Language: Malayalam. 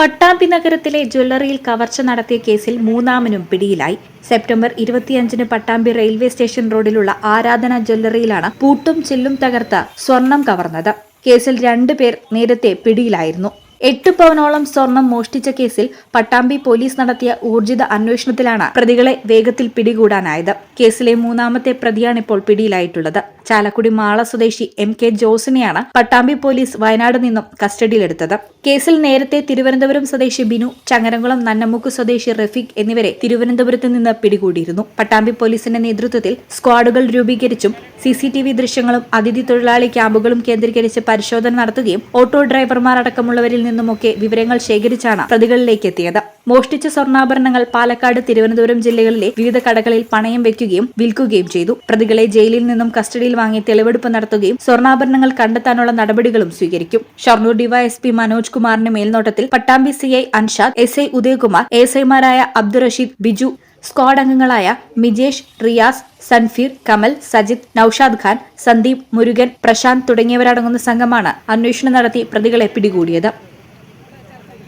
പട്ടാമ്പി നഗരത്തിലെ ജ്വല്ലറിയിൽ കവർച്ച നടത്തിയ കേസിൽ മൂന്നാമനും പിടിയിലായി. സെപ്റ്റംബർ ഇരുപത്തിയഞ്ചിന് പട്ടാമ്പി റെയിൽവേ സ്റ്റേഷൻ റോഡിലുള്ള ആരാധന ജ്വല്ലറിയിലാണ് പൂട്ടും ചില്ലും തകർത്ത സ്വർണം കവർന്നത്. കേസിൽ രണ്ടുപേർ നേരത്തെ പിടിയിലായിരുന്നു. എട്ട് പവനോളം സ്വർണം മോഷ്ടിച്ച കേസിൽ പട്ടാമ്പി പോലീസ് നടത്തിയ ഊർജിത അന്വേഷണത്തിലാണ് പ്രതികളെ വേഗത്തിൽ പിടികൂടാനായത്. കേസിലെ മൂന്നാമത്തെ പ്രതിയാണിപ്പോൾ പിടിയിലായിട്ടുള്ളത്. ചാലക്കുടി മാള സ്വദേശി എം കെ ജോസിനെയാണ് പട്ടാമ്പി പോലീസ് വയനാട് നിന്നും കസ്റ്റഡിയിലെടുത്തത്. കേസിൽ നേരത്തെ തിരുവനന്തപുരം സ്വദേശി ബിനു ചങ്ങരംകുളം നന്നമുക്ക് സ്വദേശി റഫീഖ് എന്നിവരെ തിരുവനന്തപുരത്ത് നിന്ന് പിടികൂടിയിരുന്നു. പട്ടാമ്പി പോലീസിന്റെ നേതൃത്വത്തിൽ സ്ക്വാഡുകൾ രൂപീകരിച്ചും സിസിടിവി ദൃശ്യങ്ങളും അതിഥി തൊഴിലാളി ക്യാമ്പുകളും കേന്ദ്രീകരിച്ച് പരിശോധന നടത്തുകയും ഓട്ടോ ഡ്രൈവർമാർ അടക്കമുള്ളവരിൽ നിന്നുമൊക്കെ വിവരങ്ങൾ ശേഖരിച്ചാണ് പ്രതികളിലേക്ക് എത്തിയത് മോഷ്ടിച്ച സ്വർണാഭരണങ്ങൾ പാലക്കാട് തിരുവനന്തപുരം ജില്ലകളിലെ വിവിധ കടകളിൽ പണയം വെക്കുകയും വിൽക്കുകയും ചെയ്തു. പ്രതികളെ ജയിലിൽ നിന്നും കസ്റ്റഡിയിൽ വാങ്ങി തെളിവെടുപ്പ് നടത്തുകയും സ്വർണാഭരണങ്ങൾ കണ്ടെത്താനുള്ള നടപടികളും സ്വീകരിക്കും. ഷൊർണൂർ ഡിവൈഎസ്പി മനോജ് കുമാറിന്റെ മേൽനോട്ടത്തിൽ Pattambi CI Anshad S I Udayakumar S ഐമാരായ അബ്ദുറഷീദ് ബിജു സ്ക്വാഡ് അംഗങ്ങളായ മിജേഷ് റിയാസ് സൻഫീർ കമൽ സജിത് നൌഷാദ് ഖാൻ സന്ദീപ് മുരുകൻ പ്രശാന്ത് തുടങ്ങിയവരടങ്ങുന്ന സംഘമാണ് അന്വേഷണം നടത്തി പ്രതികളെ പിടികൂടിയത്.